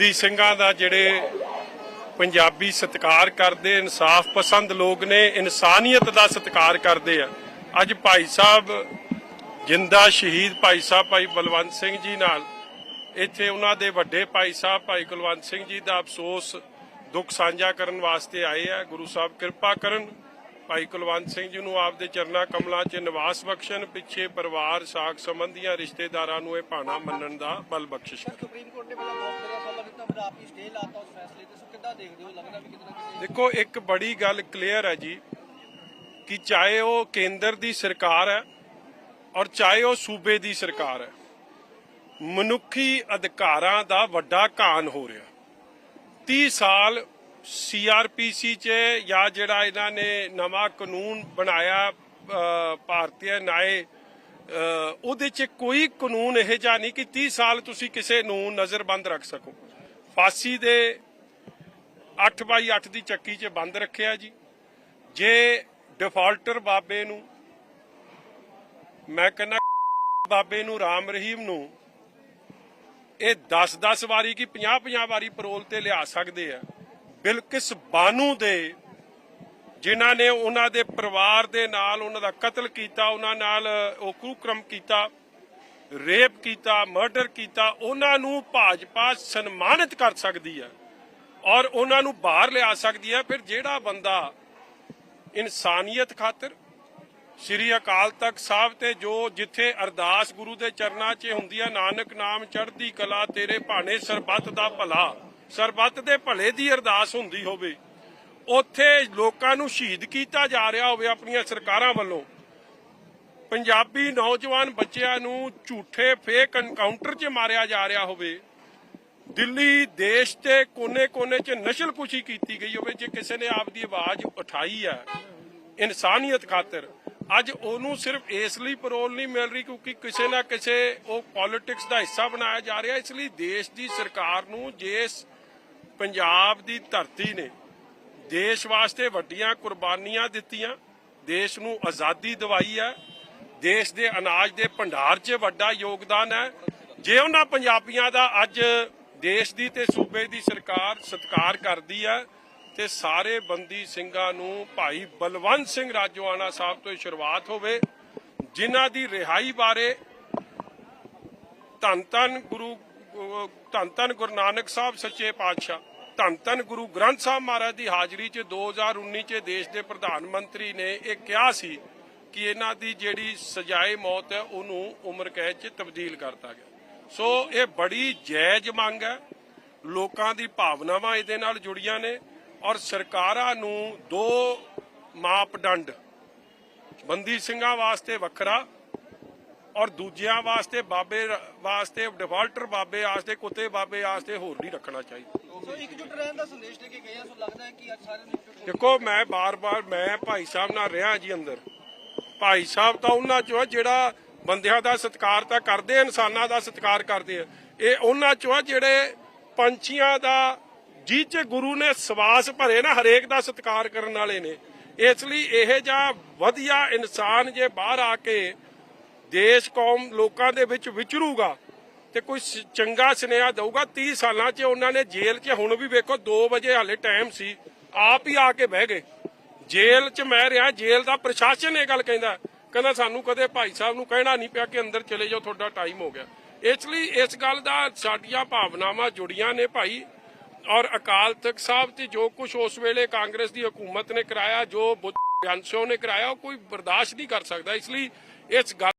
ਬੰਦੀ ਸਿੰਘਾਂ ਦਾ ਜਿਹੜੇ ਪੰਜਾਬੀ ਸਤਿਕਾਰ ਕਰਦੇ, ਇਨਸਾਫ ਪਸੰਦ ਲੋਕ ਨੇ, ਇਨਸਾਨੀਅਤ ਦਾ ਸਤਿਕਾਰ ਕਰਦੇ ਆ। ਅੱਜ ਭਾਈ ਸਾਹਿਬ ਜਿੰਦਾ ਸ਼ਹੀਦ ਭਾਈ ਸਾਹਿਬ ਭਾਈ ਬਲਵੰਤ ਸਿੰਘ ਜੀ ਨਾਲ, ਇੱਥੇ ਉਹਨਾਂ ਦੇ ਵੱਡੇ ਭਾਈ ਸਾਹਿਬ ਭਾਈ ਕੁਲਵੰਤ ਸਿੰਘ ਜੀ ਦਾ ਅਫਸੋਸ ਦੁੱਖ ਸਾਂਝਾ ਕਰਨ ਵਾਸਤੇ ਆਏ ਆ। ਗੁਰੂ ਸਾਹਿਬ ਕਿਰਪਾ ਕਰਨ, ਭਾਈ ਕੁਲਵੰਤ ਸਿੰਘ ਜੀ ਨੂੰ ਆਪ ਦੇ ਚਰਨਾ ਕਮਲਾਂ 'ਚ ਨਿਵਾਸ ਬਖਸ਼ਣ, ਪਿੱਛੇ ਪਰਿਵਾਰ ਸਾਖ ਸੰਬੰਧੀਆਂ ਰਿਸ਼ਤੇਦਾਰਾਂ ਨੂੰ ਇਹ ਭਾਣਾ ਮੰਨਣ ਦਾ ਬਲ ਬਖਸ਼ਿਸ਼ ਕਰਨ। ਸੁਪਰੀਮ ਕੋਰਟ ਨੇ ਪਹਿਲਾਂ ਬਹੁਤ ਕਰਿਆ ਸਾਲਾਂ ਫਿਰ ਆਪ ਹੀ ਸਟੇ ਲਾਤਾ ਉਸ ਫੈਸਲੇ ਤੇ। ਸੋ ਕਿੱਦਾਂ ਦੇਖਦੇ ਹੋ? ਲੱਗਦਾ ਵੀ ਕਿਤੇ ਕਿਤੇ ਦੇਖੋ ਇੱਕ ਬੜੀ ਗੱਲ ਕਲੀਅਰ ਹੈ ਜੀ ਕਿ ਚਾਹੇ ਉਹ ਕੇਂਦਰ ਦੀ ਸਰਕਾਰ ਹੈ ਔਰ ਚਾਹੇ ਉਹ ਸੂਬੇ ਦੀ ਸਰਕਾਰ ਹੈ ਮਨੁੱਖੀ ਅਧਿਕਾਰਾਂ ਦਾ ਵੱਡਾ ਘਾਣ ਹੋ ਰਿਹਾ। 30 ਸਾਲ ਸੀਆਰਪੀਸੀ ਚ ਜਾਂ ਜਿਹੜਾ ਇਹਨਾਂ ਨੇ ਨਵਾਂ ਕਾਨੂੰਨ ਬਣਾਇਆ ਭਾਰਤੀ ਨਿਆਏ ਅ, ਉਹਦੇ ਚ ਕੋਈ ਕਾਨੂੰਨ ਇਹ ਜਿਹਾ ਨਹੀਂ ਕਿ 30 ਸਾਲ ਤੁਸੀਂ ਕਿਸੇ ਨੂੰ ਨਜ਼ਰਬੰਦ ਰੱਖ ਸਕੋ। ਫਾਂਸੀ ਦੇ 8 ਬਾਈ 8 ਦੀ ਚੱਕੀ 'ਚ ਬੰਦ ਰੱਖਿਆ ਜੀ। ਜੇ ਡਿਫਾਲਟਰ ਬਾਬੇ ਨੂੰ, ਮੈਂ ਕਹਿੰਦਾ ਬਾਬੇ ਨੂੰ, ਰਾਮ ਰਹੀਮ ਨੂੰ, ਇਹ 10-10 ਵਾਰੀ ਕੀ 50-50 ਵਾਰੀ ਪਰੋਲ ਤੇ ਲਿਆ ਸਕਦੇ ਆ। ਬਿਲਕਿਸ ਬਾਨੂ ਦੇ, ਜਿਨ੍ਹਾਂ ਨੇ ਉਹਨਾਂ ਦੇ ਪਰਿਵਾਰ ਦੇ ਨਾਲ, ਉਹਨਾਂ ਦਾ ਕਤਲ ਕੀਤਾ, ਉਹਨਾਂ ਨਾਲ ਉਹ ਕੁਕਰਮ ਕੀਤਾ ਰੇਪ ਕੀਤਾ, ਮਰਡਰ ਕੀਤਾ, ਉਹਨਾਂ ਨੂੰ ਭਾਜਪਾ ਸਨਮਾਨਿਤ ਕਰ ਸਕਦੀ ਹੈ ਔਰ ਉਹਨਾਂ ਨੂੰ ਬਾਹਰ ਲਿਆ ਸਕਦੀ ਹੈ। ਫਿਰ ਜਿਹੜਾ ਬੰਦਾ ਇਨਸਾਨੀਅਤ ਖਾਤਰ ਸ੍ਰੀ ਅਕਾਲ ਤਖਤ ਸਾਹਿਬ ਤੇ ਜੋ ਜਿੱਥੇ ਅਰਦਾਸ ਗੁਰੂ ਦੇ ਚਰਨਾਂ 'ਚ ਹੁੰਦੀ ਹੈ, ਨਾਨਕ ਨਾਮ ਚੜ੍ਹਦੀ ਕਲਾ, ਤੇਰੇ ਭਾਣੇ ਸਰਬੱਤ ਦਾ ਭਲਾ, ਸਰਬੱਤ ਦੇ ਭਲੇ ਦੀ ਅਰਦਾਸ ਹੁੰਦੀ ਹੋਵੇ, ਉੱਥੇ ਲੋਕਾਂ ਨੂੰ ਸ਼ਹੀਦ ਕੀਤਾ ਜਾ ਰਿਹਾ ਹੋਵੇ ਆਪਣੀਆਂ ਸਰਕਾਰਾਂ ਵੱਲੋਂ। ਪੰਜਾਬੀ ਨੌਜਵਾਨ ਬੱਚਿਆਂ ਨੂੰ ਝੂਠੇ ਫੇਕ ਐਨਕਾਊਂਟਰ 'ਚ ਮਾਰਿਆ ਜਾ ਰਿਹਾ ਹੋਵੇ, ਦਿੱਲੀ, ਦੇਸ਼ ਦੇ ਕੋਨੇ-ਕੋਨੇ 'ਚ ਨਸ਼ਲਕੁਸ਼ੀ ਕੀਤੀ ਗਈ ਹੋਵੇ, ਜੇ ਕਿਸੇ ਨੇ ਆਪਦੀ ਆਵਾਜ਼ ਉਠਾਈ ਹੈ ਇਨਸਾਨੀਅਤ ਖਾਤਰ, ਅੱਜ ਉਹਨੂੰ ਸਿਰਫ ਇਸ ਲਈ ਪਰੋਲ ਨਹੀਂ ਮਿਲ ਰਹੀ ਕਿਉਂਕਿ ਕਿਸੇ ਨਾ ਕਿਸੇ ਉਹ ਪੋਲਿਟਿਕਸ ਦਾ ਹਿੱਸਾ ਬਣਾਇਆ ਜਾ ਰਿਹਾ, ਇਸ ਲਈ ਦੇਸ਼ ਦੀ ਸਰਕਾਰ ਨੂੰ ਜਿਸ ਪੰਜਾਬ ਦੀ ਧਰਤੀ ਨੇ ਦੇਸ਼ ਵਾਸਤੇ ਵੱਡੀਆਂ ਕੁਰਬਾਨੀਆਂ ਦਿੱਤੀਆਂ, ਦੇਸ਼ ਨੂੰ ਆਜ਼ਾਦੀ ਦਿਵਾਈ ਹੈ ਦੇਸ਼ ਦੇ ਅਨਾਜ ਦੇ ਭੰਡਾਰ 'ਚ ਵੱਡਾ ਯੋਗਦਾਨ ਹੈ। ਜੇ ਉਹਨਾਂ ਪੰਜਾਬੀਆਂ ਦਾ ਅੱਜ ਦੇਸ਼ ਦੀ ਤੇ ਸੂਬੇ ਦੀ ਸਰਕਾਰ ਸਤਿਕਾਰ ਕਰਦੀ ਹੈ, ਤੇ ਸਾਰੇ ਬੰਦੀ ਸਿੰਘਾਂ ਨੂੰ ਭਾਈ ਬਲਵੰਤ ਸਿੰਘ ਰਾਜੋਆਣਾ ਸਾਹਿਬ ਤੋਂ ਸ਼ੁਰੂਆਤ ਹੋਵੇ, ਜਿਨ੍ਹਾਂ ਦੀ ਰਿਹਾਈ ਬਾਰੇ ਧੰਨ ਧੰਨ ਗੁਰੂ, ਧੰਨ ਧੰਨ ਗੁਰੂ ਨਾਨਕ ਸਾਹਿਬ ਸੱਚੇ ਪਾਤਸ਼ਾਹ, ਧੰਨ ਧੰਨ ਗੁਰੂ ਗ੍ਰੰਥ ਸਾਹਿਬ ਮਹਾਰਾਜ ਦੀ ਹਾਜ਼ਰੀ 'ਚ 2019 'ਚ ਦੇਸ਼ ਦੇ ਪ੍ਰਧਾਨ ਮੰਤਰੀ ਨੇ ਇਹ ਕਿਹਾ ਸੀ ਕਿ ਇਹਨਾਂ ਦੀ ਜਿਹੜੀ ਸਜ਼ਾਏ ਮੌਤ ਹੈ ਉਹਨੂੰ ਉਮਰ ਕੈਦ 'ਚ ਤਬਦੀਲ ਕਰਤਾ ਗਿਆ। ਸੋ ਇਹ ਬੜੀ ਜਾਇਜ਼ ਮੰਗ ਹੈ। ਲੋਕਾਂ ਦੀ ਭਾਵਨਾਵਾਂ ਇਹਦੇ ਨਾਲ ਜੁੜੀਆਂ ਨੇ ਔਰ ਸਰਕਾਰਾਂ ਨੂੰ ਦੋ ਮਾਪਦੰਡ ਬੰਦੀ ਸਿੰਘਾਂ ਵਾਸਤੇ ਵੱਖਰਾ ਔਰ ਦੂਜਿਆਂ ਵਾਸਤੇ ਬਾਬੇ ਵਾਸਤੇ ਡਿਫਾਲਟਰ ਬਾਬੇ ਵਾਸਤੇ ਕੁੱਤੇ ਬਾਬੇ ਵਾਸਤੇ ਹੋਰ ਨਹੀਂ ਰੱਖਣਾ ਚਾਹੀਦਾ। ਸੋ ਇਕਜੁੱਟ ਰਹਿਣ ਦਾ ਸੰਦੇਸ਼ ਲੈ ਕੇ ਗਏ ਆ ਸੋ ਲੱਗਦਾ ਹੈ ਕਿ ਅੱਜ ਹੋ ਦੇਖੋ ਮੈਂ ਬਾਰ-ਬਾਰ ਮੈਂ ਭਾਈ ਸਾਹਿਬ ਨਾਲ ਰਿਹਾ ਜੀ ਅੰਦਰ। ਭਾਈ ਸਾਹਿਬ ਤਾਂ ਉਹਨਾਂ ਚੋਂ ਆ ਜਿਹੜਾ ਬੰਦਿਆਂ ਦਾ ਸਤਿਕਾਰ ਤਾਂ ਕਰਦੇ ਆ, ਇਨਸਾਨਾਂ ਦਾ ਸਤਿਕਾਰ ਕਰਦੇ ਆ। ਇਹ ਉਹਨਾਂ ਚੋਂ ਆ ਜਿਹੜੇ ਪੰਛੀਆਂ ਦਾ ਜੀ ਚ ਗੁਰੂ ਨੇ ਸਵਾਸ ਭਰੇ ਨਾ ਹਰੇਕ ਦਾ ਸਤਿਕਾਰ ਕਰਨ ਵਾਲੇ ਨੇ। ਇਸ ਲਈ ਇਹ ਜਾਂ ਵਧੀਆ ਇਨਸਾਨ ਜੇ ਬਾਹਰ ਆ ਕੇ ਦੇਸ਼ ਕੌਮ ਲੋਕਾਂ ਦੇ ਵਿੱਚ ਵਿਚਰੂਗਾ ਤੇ ਕੋਈ ਚੰਗਾ ਸੁਨੇਹਾ ਦਊਗਾ 30 ਸਾਲਾਂ 'ਚ ਉਹਨਾਂ ਨੇ ਜੇਲ੍ਹ 'ਚ ਹੁਣ ਵੀ ਵੇਖੋ 2 ਵਜੇ ਹਾਲੇ ਟਾਈਮ ਸੀ ਆਪ ਹੀ ਆ ਕੇ ਬਹਿ ਗਏ। ਜੇਲ੍ਹ 'ਚ ਮੈਂ ਰਿਹਾ, ਜੇਲ੍ਹ ਦਾ ਪ੍ਰਸ਼ਾਸਨ ਇਹ ਗੱਲ ਕਹਿੰਦਾ ਕਹਿੰਦਾ ਸਾਨੂੰ ਕਦੇ ਭਾਈ ਸਾਹਿਬ ਨੂੰ ਕਹਿਣਾ ਨਹੀਂ ਪਿਆ ਕਿ ਅੰਦਰ ਚਲੇ ਜਾਓ, ਤੁਹਾਡਾ ਟਾਈਮ ਹੋ ਗਿਆ। ਇਸ ਲਈ ਇਸ ਗੱਲ ਦਾ ਸਾਡੀਆਂ ਭਾਵਨਾਵਾਂ ਜੁੜੀਆਂ ਨੇ ਭਾਈ, ਔਰ ਅਕਾਲ ਤਖਤ ਸਾਹਿਬ ਤੇ ਜੋ ਕੁਝ ਉਸ ਵੇਲੇ ਕਾਂਗਰਸ ਦੀ ਹਕੂਮਤ ਨੇ ਕਰਾਇਆ, ਜੋ ਬੁੱਧ ਨੇ ਕਰਾਇਆ, ਉਹ ਕੋਈ ਬਰਦਾਸ਼ਤ ਨਹੀਂ ਕਰ ਸਕਦਾ। ਇਸ ਲਈ ਇਸ ਗੱਲ